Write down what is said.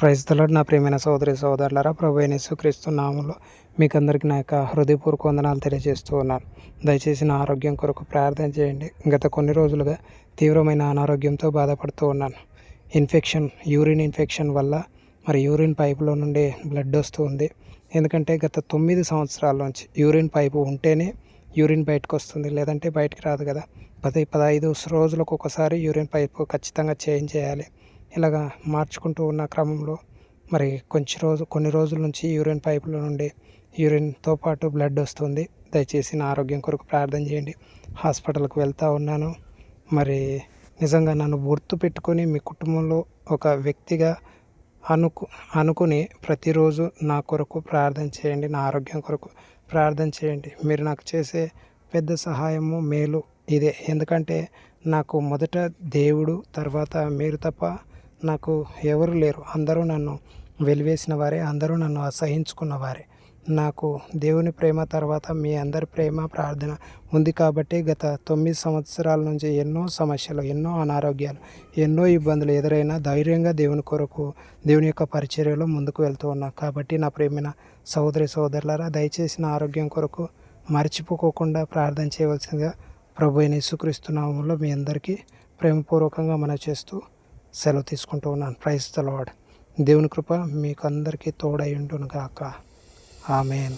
Praise నా ప్రియమైన సోదరి సోదరులరా ప్రభు అయిన యేసుక్రీస్తు నామంలో మీకు అందరికీ నా యొక్క హృదయపూర్వక వందనాలు తెలియజేస్తూ ఉన్నాను. దయచేసి నా ఆరోగ్యం కొరకు ప్రార్థన చేయండి. గత కొన్ని రోజులుగా తీవ్రమైన అనారోగ్యంతో బాధపడుతూ ఉన్నాను. ఇన్ఫెక్షన్ యూరిన్ ఇన్ఫెక్షన్ వల్ల మరి యూరిన్ పైపులో నుండి బ్లడ్ వస్తూ ఉంది. ఎందుకంటే గత తొమ్మిది సంవత్సరాల నుంచి యూరిన్ పైపు ఉంటేనే యూరిన్ బయటకు వస్తుంది. లేదంటే బయటకు రాదు కదా. పది పదహైదు రోజులకు ఒకసారి యూరిన్ పైపు ఖచ్చితంగా చేంజ్ చేయాలి. ఇలాగా మార్చుకుంటూ ఉన్న క్రమంలో మరి కొంచెం రోజు కొన్ని రోజుల నుంచి యూరిన్ పైపుల నుండి యూరిన్తో పాటు బ్లడ్ వస్తుంది. దయచేసి నా ఆరోగ్యం కొరకు ప్రార్థన చేయండి. హాస్పిటల్కి వెళ్తూ ఉన్నాను. మరి నిజంగా నన్ను గుర్తు పెట్టుకొని మీ కుటుంబంలో ఒక వ్యక్తిగా అనుకు అనుకుని ప్రతిరోజు నా కొరకు ప్రార్థన చేయండి. నా ఆరోగ్యం కొరకు ప్రార్థన చేయండి. మీరు నాకు చేసే పెద్ద సహాయము మేలు ఇదే. ఎందుకంటే నాకు మొదట దేవుడు తర్వాత మీరు తప్ప నాకు ఎవరు లేరు. అందరూ నన్ను వెలివేసిన వారే అందరూ నన్ను అసహించుకున్న వారే. నాకు దేవుని ప్రేమ తర్వాత మీ అందరి ప్రేమ ప్రార్థన ఉంది కాబట్టి గత తొమ్మిది సంవత్సరాల నుంచి ఎన్నో సమస్యలు ఎన్నో అనారోగ్యాలు ఎన్నో ఇబ్బందులు ఎదురైనా ధైర్యంగా దేవుని కొరకు దేవుని యొక్క పరిచర్యలో ముందుకు వెళ్తూ ఉన్నా. కాబట్టి నా ప్రేమైన సహోదరి సోదరులారా దయచేసి నా ఆరోగ్యం కొరకు మర్చిపోకోకుండా ప్రార్థన చేయవలసిందిగా ప్రభు అయిన యేసుక్రీస్తునామంలో మీ అందరికీ ప్రేమపూర్వకంగా మన చేస్తూ సెలవు తీసుకుంటూ ఉన్నాను. ప్రైజ్ తలవాడు దేవుని కృప మీకు అందరికీ తోడై ఉండును గాక ఆమెన్.